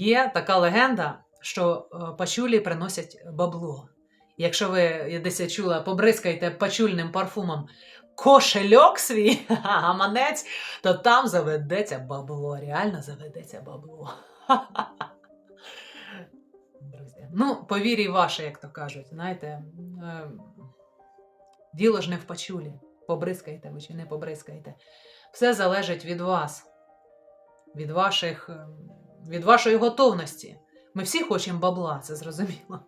Є така легенда, що е, пачулі приносять бабло. Якщо ви я десь чула, побризкаєте пачульним парфумом кошельок свій, гаманець, то там заведеться бабло. Реально заведеться бабло. Друзі. Ну, повірі ваше, як то кажуть, знаєте, е, діло ж не в пачулі. Побризкаєте ви чи не побризкаєте. Все залежить від вас, від, ваших, е, від вашої готовності. Ми всі хочемо бабла, це зрозуміло.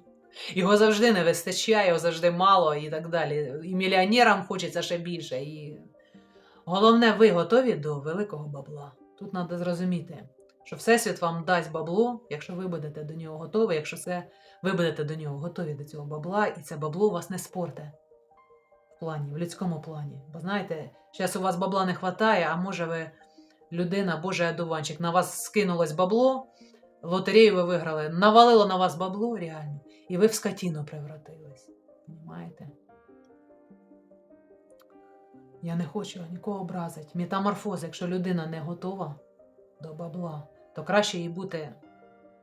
Його завжди не вистачає, його завжди мало і так далі. І мільйонерам хочеться ще більше. І... Головне, ви готові до великого бабла. Тут треба зрозуміти, що Всесвіт вам дасть бабло, якщо ви будете до нього готові, якщо це, ви будете до нього готові до цього бабла, і це бабло вас не спорте в плані, в людському плані. Бо знаєте, зараз у вас бабла не вистачає, а може ви людина, Божий одуванчик, на вас скинулось бабло, лотерею ви виграли, навалило на вас бабло реально, і ви в скотіну превратились. Понимаєте? Я не хочу нікого образити. Метаморфоз, якщо людина не готова до бабла, то краще їй бути,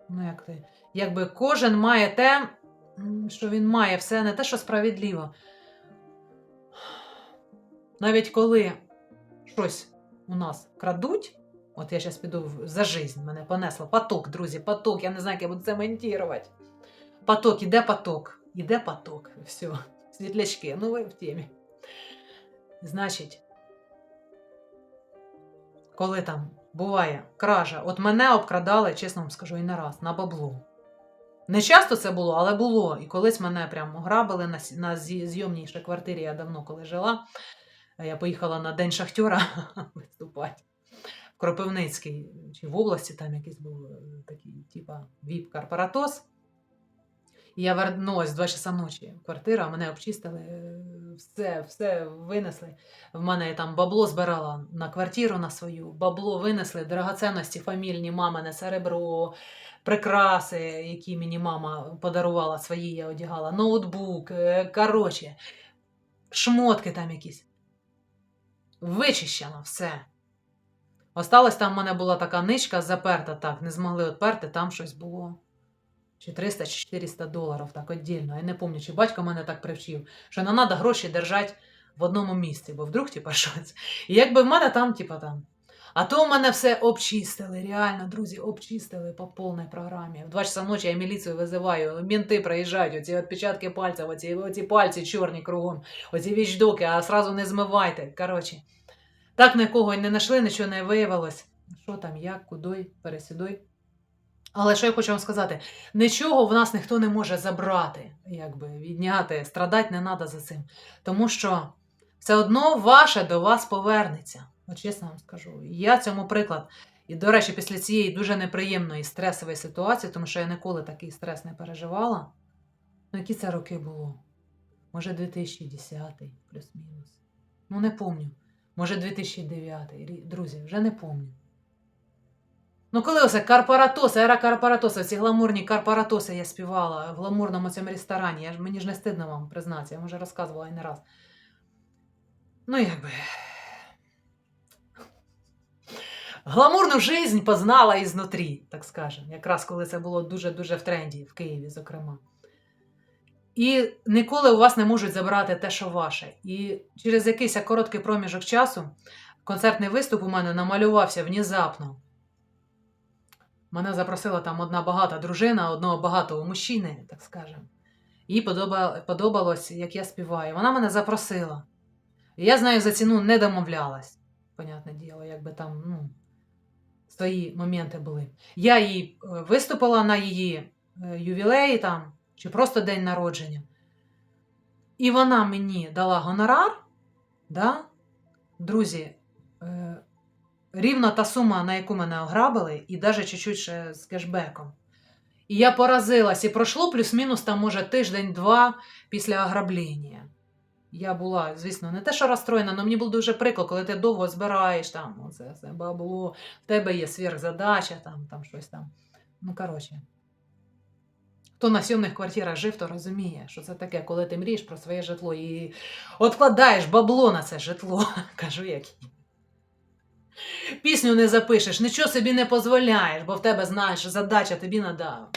ну як ти, якби кожен має те, що він має, все не те, що справедливо. Навіть коли щось у нас крадуть, от я зараз піду за жизнь, мене понесло. Поток, друзі, поток. Я не знаю, як я буду це монтувати. Поток, іде поток, іде поток. Все, світлячки, ну ви в темі. Значить, коли там буває кража, от мене обкрадали, чесно вам скажу, і не раз, на бабло. Не часто це було, але було. І колись мене прямо грабили на, на зйомній квартирі, я давно коли жила. Я поїхала на День шахтера виступати в Кропивницький, чи в області там якийсь був е, такий, типа віп-карпаратос. І я вернулась в 2 часа ночі в квартиру, мене обчистили, е, все, все винесли. В мене я там бабло збирала на квартиру на свою, бабло винесли, драгоценності фамільні, мамине серебро, прикраси, які мені мама подарувала свої, я одягала, ноутбук, е, коротше, шмотки там якісь. Вичищено все. Осталось там в мене була така ничка заперта, так, не змогли отперти, там щось було. Чи 300, чи 400 доларів, так віддільно. Я не пам'ятаю, чи батько мене так привчив, що не треба гроші держати в одному місці, бо вдруг, типа, щось. І якби в мене там, типа, там. А то в мене все обчистили, реально, друзі, обчистили по повній програмі. В 2 часа ночі я міліцію визиваю, мінти приїжджають, оці відпечатки пальців, оці, оці пальці чорні кругом, оці вічдоки, а сразу не змивайте. Коротше, так нікого не знайшли, нічого не виявилось. Що там, як, куди, пересідой. Але що я хочу вам сказати, нічого в нас ніхто не може забрати, якби відняти, страдати не треба за цим. Тому що все одно ваше до вас повернеться. От чесно вам скажу. Я цьому приклад. І, до речі, після цієї дуже неприємної стресової ситуації, тому що я ніколи такий стрес не переживала. Ну, які це роки було? Може, 2010 плюс-мінус. Ну, не пам'ятаю. Може, 2009 Друзі, вже не пам'ятаю. Ну, коли оце Карпаратоса, ера Карпаратоса, ці гламурні Карпаратоси я співала в гламурному цьому ресторані. Я ж, мені ж не стидно вам признатися, я вам вже розказувала і не раз. Ну, якби. Гламурну жизнь познала ізнутрі, так скажемо. Якраз коли це було дуже-дуже в тренді в Києві, зокрема. І ніколи у вас не можуть забрати те, що ваше. І через якийсь короткий проміжок часу концертний виступ у мене намалювався внезапно. Мене запросила там одна багата дружина, одного багатого мужчини, так скажемо. Їй подобалось, як я співаю. Вона мене запросила. І я з нею за ціну не домовлялась. Понятне діло, якби там ну, свої моменти були. Я їй е, виступила на її е, ювілеї там, чи просто день народження. І вона мені дала гонорар. Да? Друзі, е, рівно та сума, на яку мене ограбили, і навіть чуть-чуть ще з кешбеком. І я поразилась, і пройшло плюс-мінус там, може, тиждень-два після ограблення. Я була, звісно, не те, що розстроєна, але мені було дуже прикро, коли ти довго збираєш там, оце, це бабло, в тебе є сверхзадача, там, там щось там. Ну, коротше. Хто на сьомних квартирах жив, то розуміє, що це таке, коли ти мрієш про своє житло і откладаєш бабло на це житло. Кажу, як. Пісню не запишеш, нічого собі не дозволяєш, бо в тебе, знаєш, задача тобі треба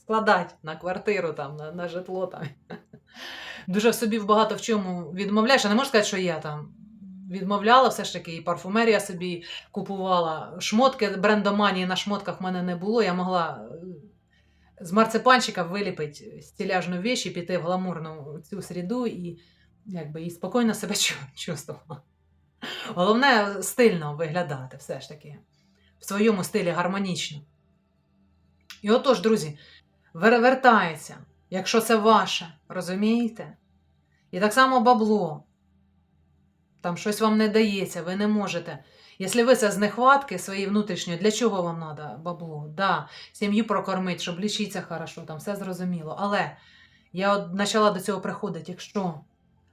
складати на квартиру, там, на, на житло. Там. Дуже в собі багато в чому відмовляєш. Я не можу сказати, що я там відмовляла, все ж таки, і парфумерія собі купувала. Шмотки брендоманії на шмотках в мене не було. Я могла е, з марципанчика виліпити стіляжну віч і піти в гламурну цю середу і, якби, і спокійно себе чу- чувствувала. Головне стильно виглядати, все ж таки, в своєму стилі гармонічно. І отож, друзі, вер- вертається, якщо це ваше, розумієте? І так само бабло. Там щось вам не дається, ви не можете. Якщо ви це з нехватки своєї внутрішньої, для чого вам треба бабло? Да, сім'ю прокормити, щоб лічитися хорошо, там все зрозуміло. Але я от почала до цього приходити, якщо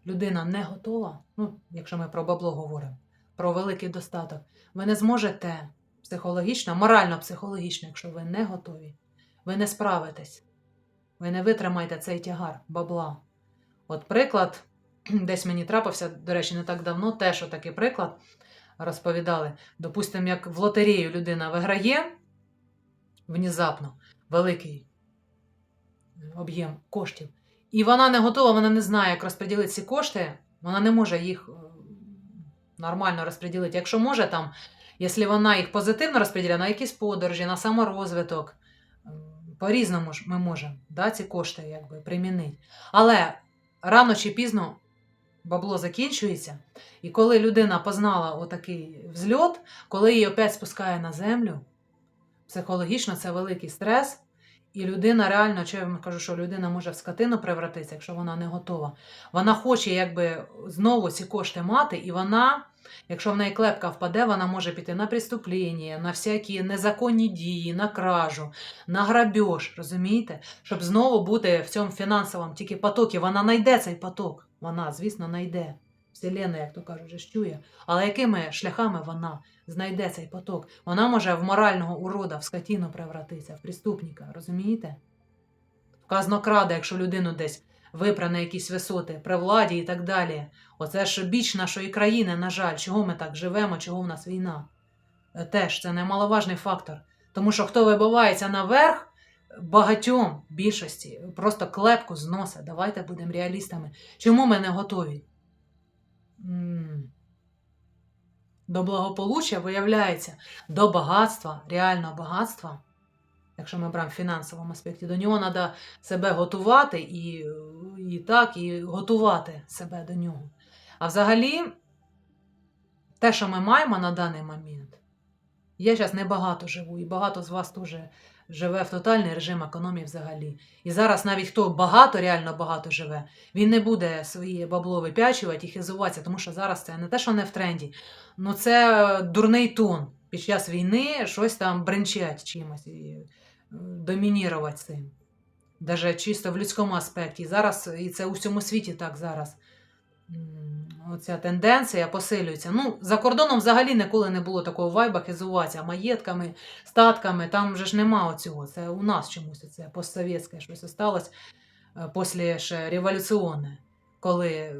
людина не готова, ну, якщо ми про бабло говоримо, про великий достаток, ви не зможете психологічно, морально-психологічно, якщо ви не готові, ви не справитесь. Ви не витримаєте цей тягар бабла. От приклад, десь мені трапився, до речі, не так давно, теж отакий приклад розповідали. Допустимо, як в лотерею людина виграє внезапно великий об'єм коштів, і вона не готова, вона не знає, як розподілити ці кошти, вона не може їх е, нормально розподілити. Якщо може там, якщо вона їх позитивно розподіляє на якісь подорожі, на саморозвиток, по-різному ж ми можемо да, ці кошти якби, примінити. Але рано чи пізно бабло закінчується, і коли людина познала отакий взльот, коли її опять спускає на землю, психологічно це великий стрес. І людина реально, що я вам кажу, що людина може в скотину превратитися, якщо вона не готова. Вона хоче якби знову ці кошти мати, і вона, якщо в неї клепка впаде, вона може піти на преступлення, на всякі незаконні дії, на кражу, на грабеж, розумієте? Щоб знову бути в цьому фінансовому тільки потокі. Вона знайде цей поток. Вона, звісно, знайде. Вселенна, як то кажуть, вже чує. Але якими шляхами вона знайде цей поток? Вона може в морального урода, в скотіну превратитися, в преступника, розумієте? В казнокрада, якщо людину десь випре на якісь висоти, при владі і так далі. Оце ж біч нашої країни, на жаль, чого ми так живемо, чого в нас війна. Е, Теж це немаловажний фактор. Тому що хто вибивається наверх, багатьом більшості просто клепку зносить. Давайте будемо реалістами. Чому ми не готові? До благополуччя виявляється, до багатства, реального багатства, якщо ми беремо в фінансовому аспекті, до нього треба себе готувати і, і так, і готувати себе до нього. А взагалі, те, що ми маємо на даний момент, я зараз небагато живу, і багато з вас теж живе в тотальний режим економії взагалі. І зараз навіть хто багато, реально багато живе, він не буде свої бабло вип'ячувати і хизуватися, тому що зараз це не те, що не в тренді, ну це дурний тон. Під час війни щось там бренчать чимось і е, домінірувати цим. Даже чисто в людському аспекті. Зараз, і це у всьому світі так зараз. Оця тенденція посилюється. Ну, за кордоном взагалі ніколи не було такого вайба хизуватися маєтками, статками. Там вже ж нема оцього. Це у нас чомусь це постсовєтське щось осталось е, після революціонне, коли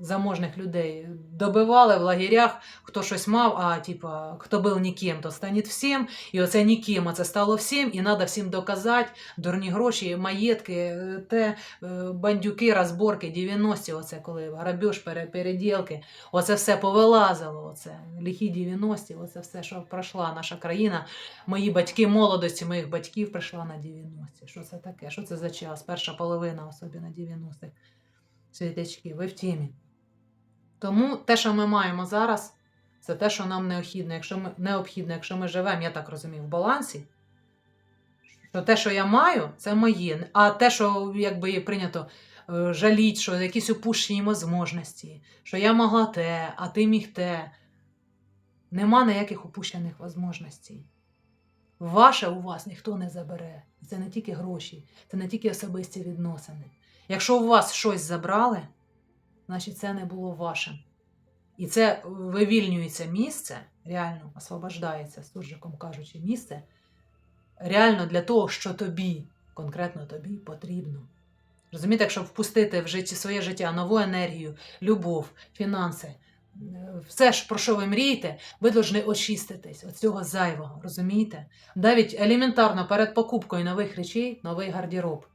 заможних людей добивали в лагерях, хто щось мав, а типа, хто був ніким, то стане всім. І оце ніким, оце стало всім, і треба всім доказати, дурні гроші, маєтки, е, те, е, бандюки, розборки, 90-ті, оце коли грабеж, пере- переділки, оце все повилазило, оце ліхі 90-ті, оце все, що пройшла наша країна. Мої батьки, молодості моїх батьків прийшла на 90-ті. Що це таке? Що це за час? Перша половина, особливо 90-х. Світячки, ви в темі. Тому те, що ми маємо зараз, це те, що нам необхідно. Якщо ми, необхідно, якщо ми живемо, я так розумію, в балансі, що те, що я маю, це моє. А те, що якби прийнято е, жаліть, що якісь упущені можливості, що я могла те, а ти міг те. Нема ніяких упущених можливостей. Ваше у вас ніхто не забере. Це не тільки гроші, це не тільки особисті відносини. Якщо у вас щось забрали, значить це не було вашим. І це вивільнюється місце, реально освобождається, суржиком кажучи, місце, реально для того, що тобі, конкретно тобі потрібно. Розумієте, якщо впустити в житті своє життя нову енергію, любов, фінанси, все ж, про що ви мрієте, ви повинні очиститись від цього зайвого, розумієте? Навіть елементарно перед покупкою нових речей, новий гардероб.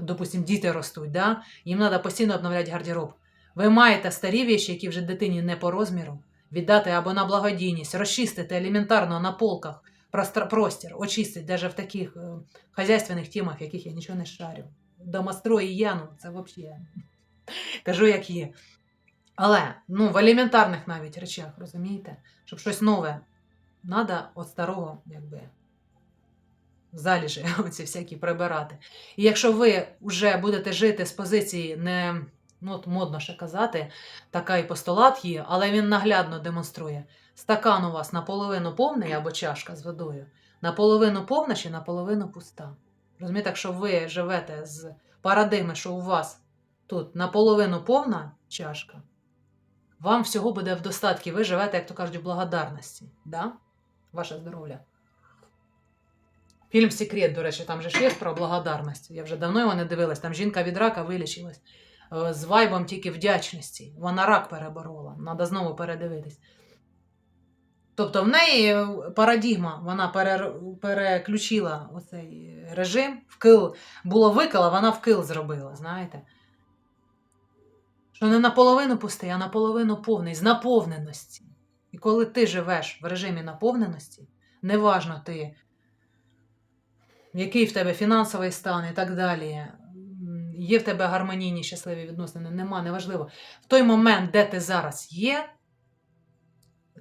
Допустим, діти ростуть, да? їм треба постійно обновляти гардероб. Ви маєте старі віші, які вже дитині не по розміру, віддати або на благодійність, розчистити елементарно на полках простір, очистити навіть в таких е, хазяйственних темах, яких я нічого не шарю. Домострої я, ну це взагалі. Кажу, як є. Але ну, в елементарних навіть речах, розумієте, щоб щось нове, треба від старого, якби, заліжі оці всякі прибирати. І якщо ви вже будете жити з позиції не, ну от модно ще казати, така і постулат є, але він наглядно демонструє. Стакан у вас наполовину повний або чашка з водою, наполовину повна чи наполовину пуста. Розумієте, якщо ви живете з парадигми, що у вас тут наполовину повна чашка, вам всього буде в достатку, ви живете, як то кажуть, в благодарності. Да? Ваше здоров'я. Фільм Секрет, до речі, там же ж є про благодарність. Я вже давно його не дивилась. Там жінка від рака вилічилась з вайбом тільки вдячності. Вона рак переборола. Треба знову передивитись. Тобто в неї е, парадігма, вона пере, переключила оцей режим, вкил, було викила, вона вкил зробила, знаєте. Що не наполовину пустий, а наполовину повний, з наповненості. І коли ти живеш в режимі наповненості, неважно ти, який в тебе фінансовий стан і так далі, є в тебе гармонійні щасливі відносини, нема, неважливо. В той момент, де ти зараз є,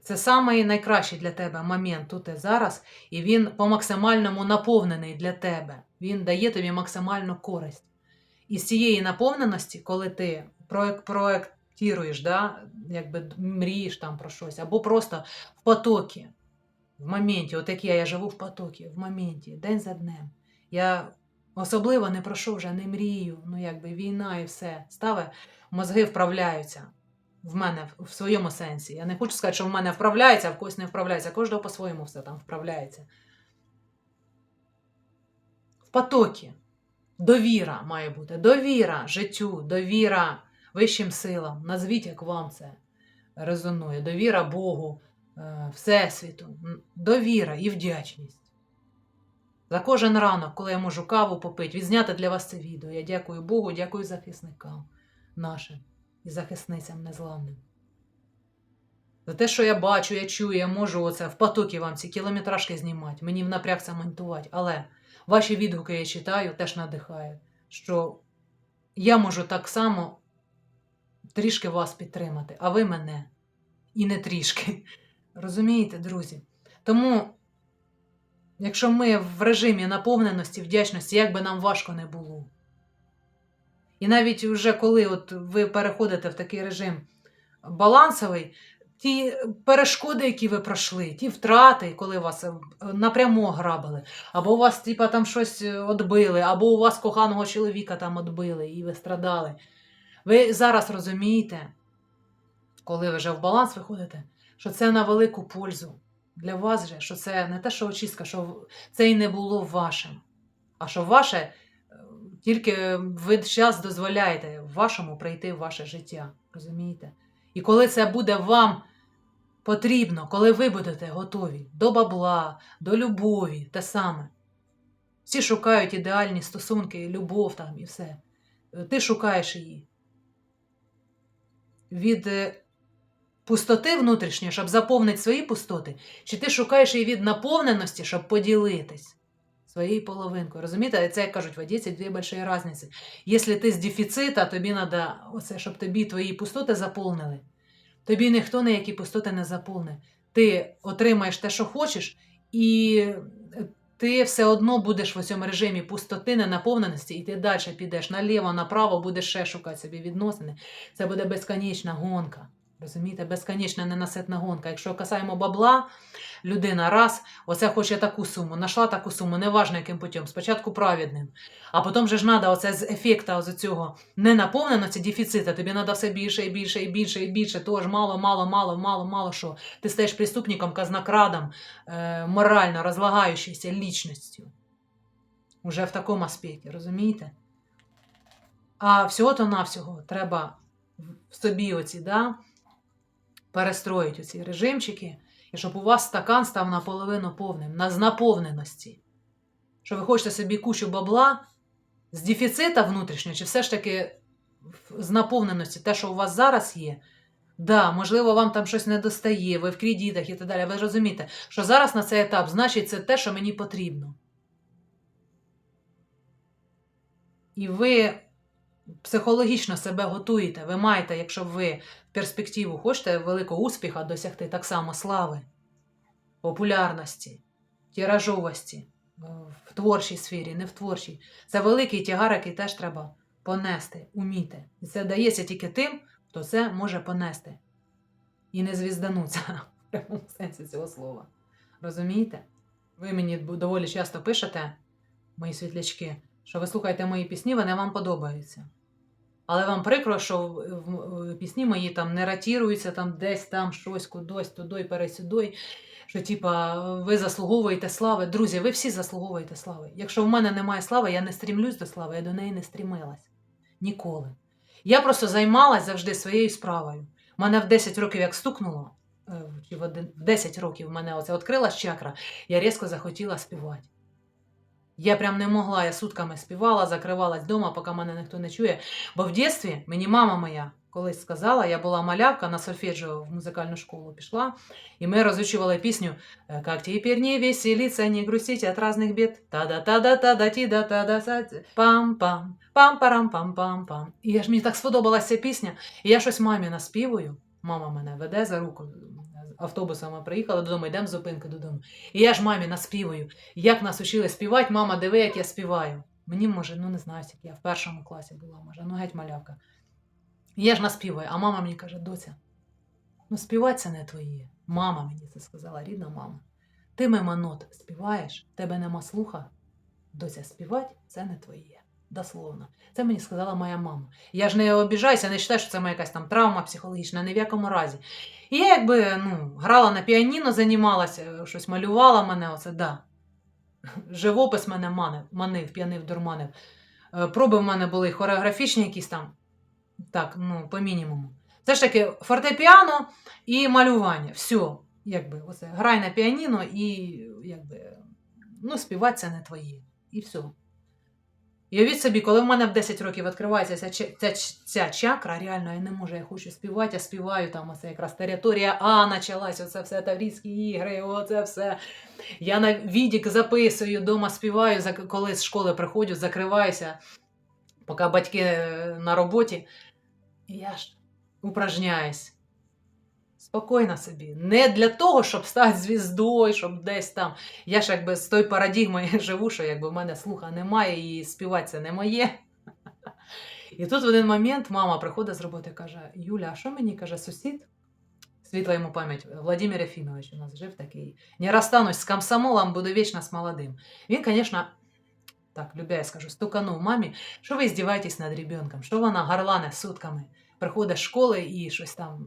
це самий найкращий для тебе момент тут і зараз, і він по максимальному наповнений для тебе. Він дає тобі максимальну користь. І з цієї наповненості, коли ти проєк- проєктіруєш, да, якби мрієш там про щось, або просто в потокі, в моменті, от як я, я живу в потокі, в моменті, день за днем. Я особливо не про що вже не мрію, ну якби війна і все. Стави, мозги вправляються в мене в- в своєму сенсі. Я не хочу сказати, що в мене вправляється, а в когось не вправляється. Кожного по-своєму все там вправляється. В потокі. Довіра має бути. Довіра життю, довіра вищим силам. Назвіть, як вам це резонує. Довіра Богу, е, Всесвіту. Довіра і вдячність. За кожен ранок, коли я можу каву попити, відзняти для вас це відео. Я дякую Богу, дякую захисникам нашим і захисницям незламним. За те, що я бачу, я чую, я можу оце в потокі вам ці кілометражки знімати, мені в напряг це монтувати. Але ваші відгуки я читаю, теж надихають, що я можу так само трішки вас підтримати, а ви мене. І не трішки. Розумієте, друзі? Тому, якщо ми в режимі наповненості, вдячності, як би нам важко не було. І навіть вже коли от ви переходите в такий режим балансовий, ті перешкоди, які ви пройшли, ті втрати, коли вас е, напряму грабили, або у вас типа, там щось відбили, або у вас коханого чоловіка там відбили, і ви страдали. Ви зараз розумієте, коли ви вже в баланс виходите, що це на велику пользу для вас же, що це не те, що очистка, що це і не було вашим, а що ваше е, тільки ви час дозволяєте вашому прийти в ваше життя. Розумієте? І коли це буде вам потрібно, коли ви будете готові до бабла, до любові, те саме. Всі шукають ідеальні стосунки, любов там і все. Ти шукаєш її. Від е, пустоти внутрішньої, щоб заповнити свої пустоти, чи ти шукаєш її від наповненості, щоб поділитись своєю половинкою. Розумієте, це як кажуть, в Одесі дві великі різниці. Якщо ти з дефіцита, тобі треба, оце, щоб тобі твої пустоти заповнили. Тобі ніхто ніякі пустоти не заповне. Ти отримаєш те, що хочеш, і е, ти все одно будеш в цьому режимі пустоти, ненаповненості, і ти далі підеш наліво, направо, будеш ще шукати собі відносини. Це буде безконечна гонка. Розумієте, безконечна ненаситна гонка. Якщо касаємо бабла, людина раз, оце хоче таку суму, знайшла таку суму, неважно яким путем, спочатку праведним. А потім же ж треба оце з ефекта з цього ненаповненості, дефіцита, тобі треба все більше і більше і більше і більше, тож мало, мало, мало, мало, мало що. Ти стаєш преступником, казнокрадом, е, морально розлагаючоюся лічністю. Уже в такому аспекті, розумієте? А всього-то навсього треба в собі оці, да, перестроїть ці режимчики, і щоб у вас стакан став наполовину повним, на з наповненості. Що ви хочете собі кучу бабла з дефіцита внутрішнього, чи все ж таки з наповненості, те, що у вас зараз є. Да, можливо, вам там щось не достає, ви в кредитах і так далі. Ви розумієте, що зараз на цей етап значить це те, що мені потрібно. І ви психологічно себе готуєте. Ви маєте, якщо ви в перспективу хочете великого успіху досягти так само слави, популярності, тиражовості е, в творчій сфері, не в творчій. Це великий тягар, який теж треба понести, уміти. І це дається тільки тим, хто це може понести. І не звіздануться в прямому сенсі цього слова. Розумієте? Ви мені доволі часто пишете, мої світлячки, що ви слухаєте мої пісні, вони вам подобаються. Але вам прикро, що в, пісні мої там не ратіруються там десь там щось, кудись, туди, пересюди. Що, типа, ви заслуговуєте слави. Друзі, ви всі заслуговуєте слави. Якщо в мене немає слави, я не стрімлюсь до слави, я до неї не стрімилась. Ніколи. Я просто займалась завжди своєю справою. Мене в 10 років як стукнуло, е, чи в 10 років мене оце відкрилась чакра, я різко захотіла співати. Я прям не могла, я сутками співала, закривалась вдома, поки мене ніхто не чує. Бо в дитинстві мені мама моя колись сказала, я була малявка на сольфеджіо в музикальну школу пішла, і ми розучували пісню «Э, «Как теперь не веселиться, не грустить от разных бед, та-да-та-да-та-да, ті-да-та-да, пам-пам, пам-парам-пам-пам-пам». І я ж мені так сподобалася пісня, і я щось мамі наспівую, мама мене веде за руку, автобусом ми приїхали додому, йдемо з зупинки додому. І я ж мамі наспівую, як нас учили співати, мама, диви, як я співаю. Мені, може, ну не знаю, скільки я в першому класі була, може, ну геть малявка. І я ж наспіваю, а мама мені каже, доця, ну співати це не твоє. Мама мені це сказала, рідна мама. Ти мимо нот співаєш, тебе нема слуха. Доця, співати це не твоє. Дословно. Це мені сказала моя мама. Я ж не обіжаюся, не вважаю, що це моя якась там травма психологічна, ні в якому разі. І я якби ну, грала на піаніно, займалася, щось малювала мене, оце да. Живопис мене манив, манив, п'янив, дурманив. Е, Проби в мене були хореографічні якісь там, так, ну, по мінімуму. Це ж таки фортепіано і малювання. Все, якби, оце, грай на піаніно і якби, ну, співати це не твоє. І все. І уявіть собі, коли в мене в 10 років відкривається ця, ця, ця чакра, реально я не можу, я хочу співати, я співаю там оце якраз територія А почалась, оце все Таврійські ігри, оце все. Я на відік записую, дома співаю, коли з школи приходжу, закриваюся, поки батьки е, на роботі. І я ж упражняюсь. Спокійно собі. Не для того, щоб стати звіздою, щоб десь там. Я ж якби з тою парадігмою живу, що якби в мене слуха немає і співати це не моє. І тут в один момент мама приходить з роботи і каже: Юля, а що мені каже сусід? Світла йому пам'ять, Владимир Ефімович у нас жив такий. Не розстанусь з комсомолом, буду вічно з молодим. Він, звісно, так, любя, я скажу, стуканув мамі, що ви здіваєтесь над ребенком, що вона горлане сутками. Приходить з школи і щось там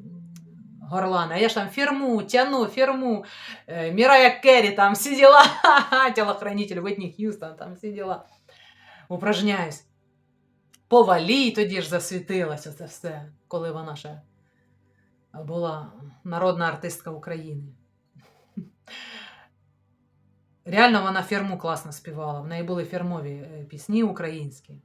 м, горлане. А я ж там фірму, тяну, фірму, е, Мірая Керрі, там діла, телохранитель Витні Х'юстон, там всі діла. Упражняюсь. Повалій тоді ж засвітилося це все, коли вона ще була народна артистка України. Реально вона фірму класно співала. В неї були фірмові е, пісні українські.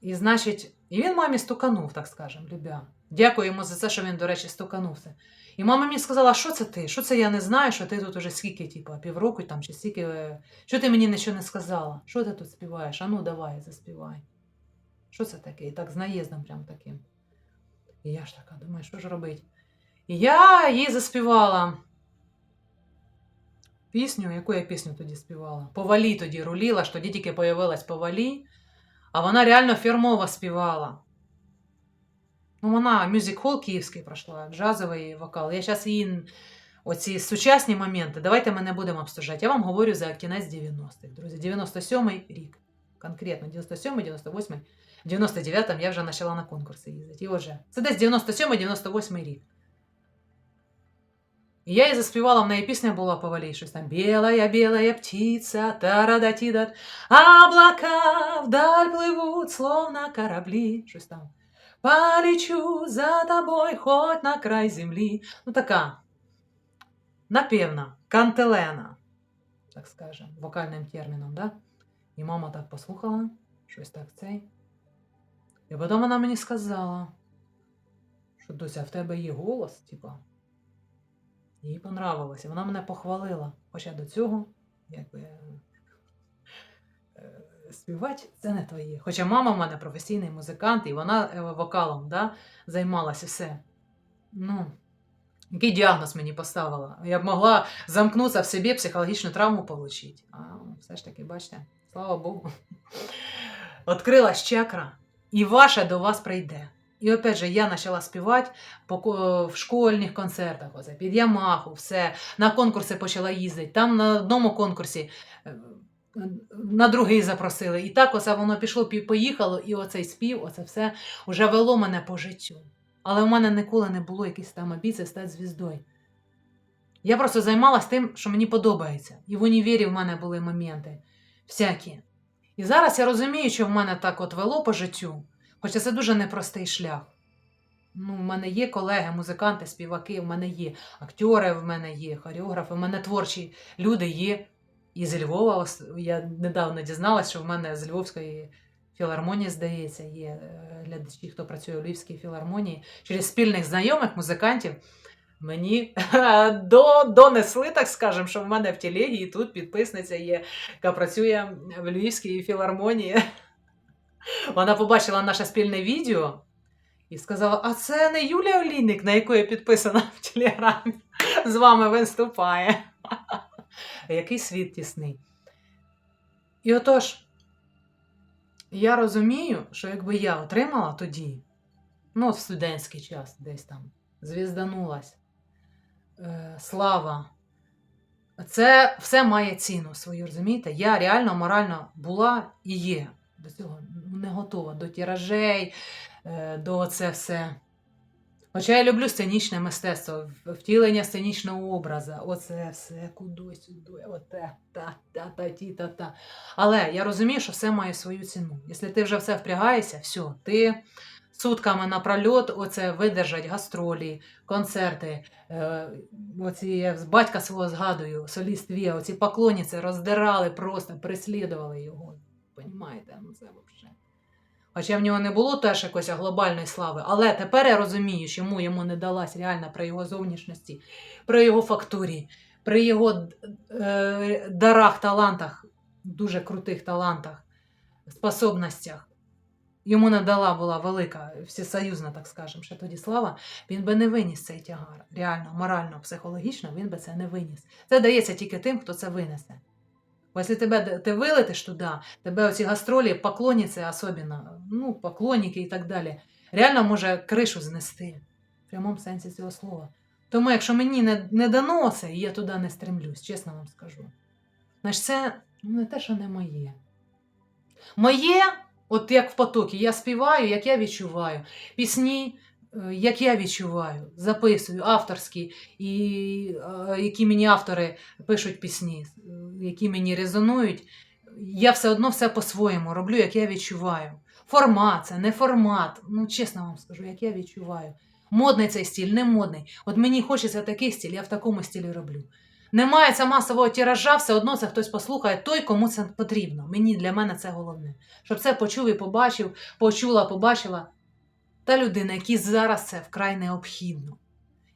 І, значить, і він мамі стуканув, так скажемо, любя. Дякую йому за це, що він, до речі, стуканувся. І мама мені сказала, що це ти? Що це я не знаю, що ти тут уже скільки, типу, півроку там, чи скільки. е, Що ти мені нічого не сказала? Що ти тут співаєш? Ану, давай, заспівай. Що це таке? І так з наїздом прям таким. І я ж така думаю, що ж робити? І я їй заспівала пісню, яку я пісню тоді співала? Повалі тоді руліла, ж тоді тільки появилась повалі, а вона реально фірмово співала. Ну, вона мюзик-хол київський пройшла, джазовий вокал. Я зараз її оці сучасні моменти, давайте ми не будемо обстежати. Я вам говорю за кінець 90-х, друзі. 97-й рік. Конкретно 97-й, 98-й, 99-м я вже почала на конкурси їздити. І вже. Це десь 97-98 рік. І я їй заспівала, в неї пісня була повалі, щось там «Белая, белая птица, тарадатидат, облака вдаль пливуть, словно кораблі», щось там. Полечу за тобой хоть на край землі. Ну, така напевна, кантелена, так скажем, вокальним терміном, да? І мама так послухала, щось так цей. І потім вона мені сказала, що Дуся, в тебе є голос, типа. Їй понравилося. Вона мене похвалила. Хоча до цього, якби. Співати це не твоє. Хоча мама в мене професійний музикант, і вона е, вокалом да, займалася все. Ну, який діагноз мені поставила? Я б могла замкнутися в собі, психологічну травму отримати. А все ж таки, бачите, слава Богу. Открилась чакра, і ваша до вас прийде. І опять же, я почала співати в школьних концертах, під Ямаху, все. На конкурси почала їздити. Там на одному конкурсі е, на другий запросили. І так оце воно пішло, поїхало, і оцей спів, оце все вже вело мене по життю. Але в мене ніколи не було якісь там амбіцій стати звіздою. Я просто займалась тим, що мені подобається. І в універі в мене були моменти всякі. І зараз я розумію, що в мене так от вело по життю, хоча це дуже непростий шлях. Ну, в мене є колеги, музиканти, співаки, в мене є актори, в мене є хореографи, в мене творчі люди є. І з Львова, я недавно дізналась, що в мене з Львовської філармонії, здається, є е, глядачі, хто працює у Львівській філармонії. Через спільних знайомих музикантів мені до, донесли, так скажемо, що в мене в телегі тут підписниця є, яка працює в Львівській філармонії. Вона побачила наше спільне відео і сказала: А це не Юлія Олійник, на яку я підписана в телеграмі, з вами виступає. Який світ тісний. І отож, я розумію, що якби я отримала тоді, ну, в студентський час десь там, звізданулась, е, слава, це все має ціну свою, розумієте? Я реально морально була і є до цього не готова, до тиражей, е, до це все. Хоча я люблю сценічне мистецтво, втілення сценічного образу, оце все, куди сюди, оте, та, та, та, ті, та, та. Але я розумію, що все має свою ціну. Якщо ти вже все впрягаєшся, все, ти сутками напрольот оце видержать гастролі, концерти. Е, оці, я з батька свого згадую, соліст Віа, оці поклонниці роздирали просто, переслідували його. Понімаєте, ну це взагалі. Хоча в нього не було теж якоїсь глобальної слави, але тепер я розумію, чому йому не далась реально при його зовнішності, при його фактурі, при його е, дарах, талантах, дуже крутих талантах, способностях. Йому не дала була велика, всесоюзна, так скажемо, ще тоді слава, він би не виніс цей тягар. Реально, морально, психологічно він би це не виніс. Це дається тільки тим, хто це винесе. Бо якщо тебе ти вилетиш туди, тебе оці гастролі, поклонниці особливо, ну, поклонники і так далі, реально може кришу знести в прямому сенсі цього слова. Тому, якщо мені не, не дано це, я туди не стремлюсь, чесно вам скажу. Значить, це ну, не те, що не моє. Моє, от як в потокі, я співаю, як я відчуваю. Пісні, як я відчуваю, записую авторські, і е, які мені автори пишуть пісні, е, які мені резонують. Я все одно все по-своєму роблю, як я відчуваю. Формат, це не формат. Ну, чесно вам скажу, як я відчуваю. Модний цей стиль, не модний. От мені хочеться такий стиль, я в такому стилі роблю. Немає це масового тиража, все одно це хтось послухає той, кому це потрібно. Мені для мене це головне. Щоб це почув і побачив, почула, побачила та людина, якій зараз це вкрай необхідно.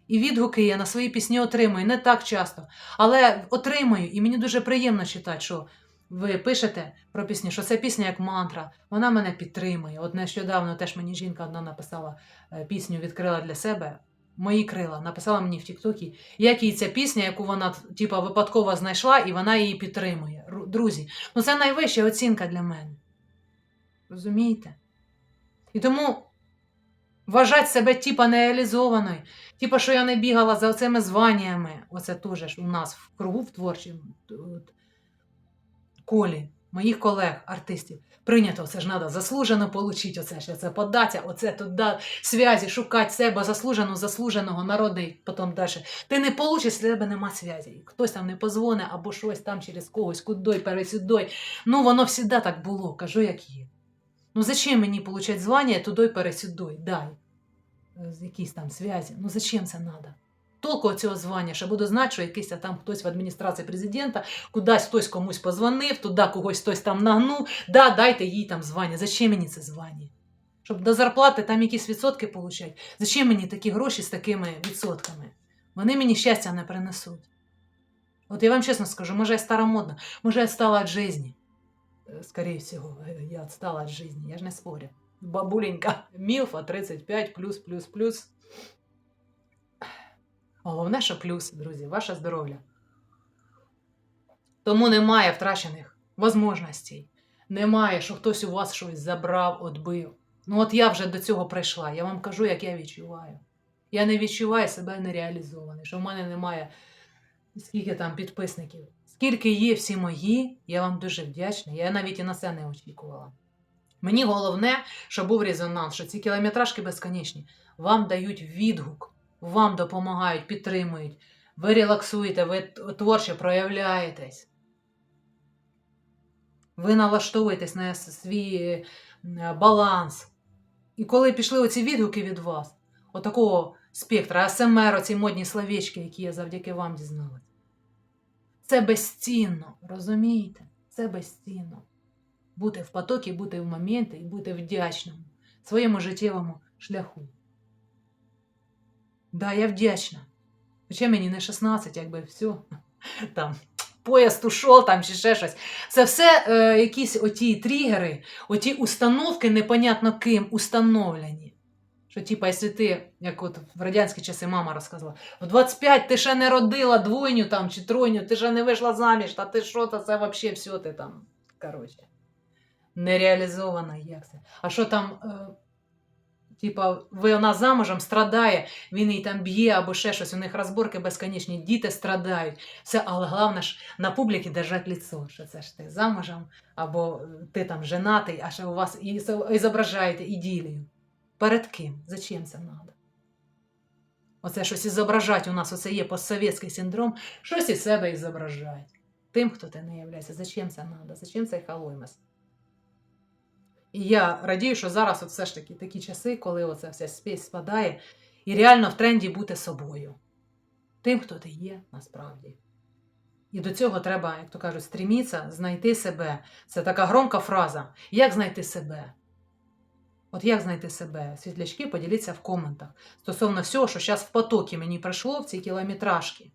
І відгуки я на свої пісні отримую не так часто, але отримую, і мені дуже приємно читати, що ви пишете про пісні, що це пісня як мантра, вона мене підтримує. От нещодавно теж мені жінка одна написала е, пісню, відкрила для себе. Мої крила написала мені в Тіктокі, як їй ця пісня, яку вона типа випадково знайшла, і вона її підтримує. Друзі, ну це найвища оцінка для мене. Розумієте? І тому вважати себе типа нереалізованою, типа, що я не бігала за цими званнями. Оце теж у нас в кругу в творчому колі моїх колег, артистів. Прийнято, це ж треба заслужено отримати, оце ж оце податися, оце туди связі, шукати себе заслуженого, заслуженого, народний, потім далі. Ти не получиш, якщо тебе нема зв'язі. Хтось там не позвоне або щось там через когось, кудой, пересюдой. Ну, воно завжди так було, кажу, як є. Ну зачем мені получать звання туди пересюди? Дай. Якісь там зв'язі. Ну зачем це надо? Толку цього звання, що буду знати, що якийсь там хтось в адміністрації президента, кудись хтось комусь позвонив, туди когось хтось там нагнув. Да, дайте їй там звання. Зачем мені це звання? Щоб до зарплати там якісь відсотки получать. Зачем мені такі гроші з такими відсотками? Вони мені щастя не принесуть. От я вам чесно скажу, може я старомодна, може я стала від житті. Е, Скорее всего, е, я отстала від житті, я ж не спорю. Бабуленька, мілфа 35 плюс, плюс, плюс. Головне, що плюс, друзі, ваше здоров'я. Тому немає втрачених можливостей. Немає, що хтось у вас щось забрав, отбив. Ну, от я вже до цього прийшла. Я вам кажу, як я відчуваю. Я не відчуваю себе нереалізованою, що в мене немає скільки там підписників. Скільки є всі мої, я вам дуже вдячна. Я навіть і на це не очікувала. Мені головне, що був резонанс, що ці кілометражки безконечні. Вам дають відгук, вам допомагають, підтримують. Ви релаксуєте, ви творче проявляєтесь. Ви налаштовуєтесь на свій е, баланс. І коли пішли оці відгуки від вас, отакого спектра, АСМР, оці модні словечки, які я завдяки вам дізналась. Це безцінно, розумієте? Це безцінно. Бути в потокі, бути в моменті і бути вдячним своєму життєвому шляху. Да, я вдячна. Хоча мені не 16, якби все. Там поїзд ушов, там чи ще щось. Це все е, якісь оті тригери, оті установки, непонятно ким установлені. Що, типа, якщо ти, як от в радянські часи мама розказала, в 25 ти ще не родила двойню там чи тройню, ти ще не вийшла заміж, та ти що, та це взагалі все ти там. Коротше. Нереалізована як це. А що там, е, типа, вона замужем страдає, він її там б'є або ще щось, у них розборки безконечні, діти страдають. Все, але головне ж на публіці держать лицо, що це ж ти замужем, або ти там женатий, а ще у вас і зображаєте іділію. Перед ким? Зачем це надо? Оце щось ізображать у нас, оце є постсовєтський синдром, щось із себе ізображать. Тим, хто ти не являється. Зачем це надо? Зачем цей халоймес? І я радію, що зараз от все ж таки такі часи, коли оце вся спесь спадає, і реально в тренді бути собою. Тим, хто ти є насправді. І до цього треба, як то кажуть, стрімітися, знайти себе. Це така громка фраза. Як знайти себе? От як знайти себе? Світлячки, поділіться в коментах стосовно всього, що зараз в потокі мені пройшло в ці кілометражки.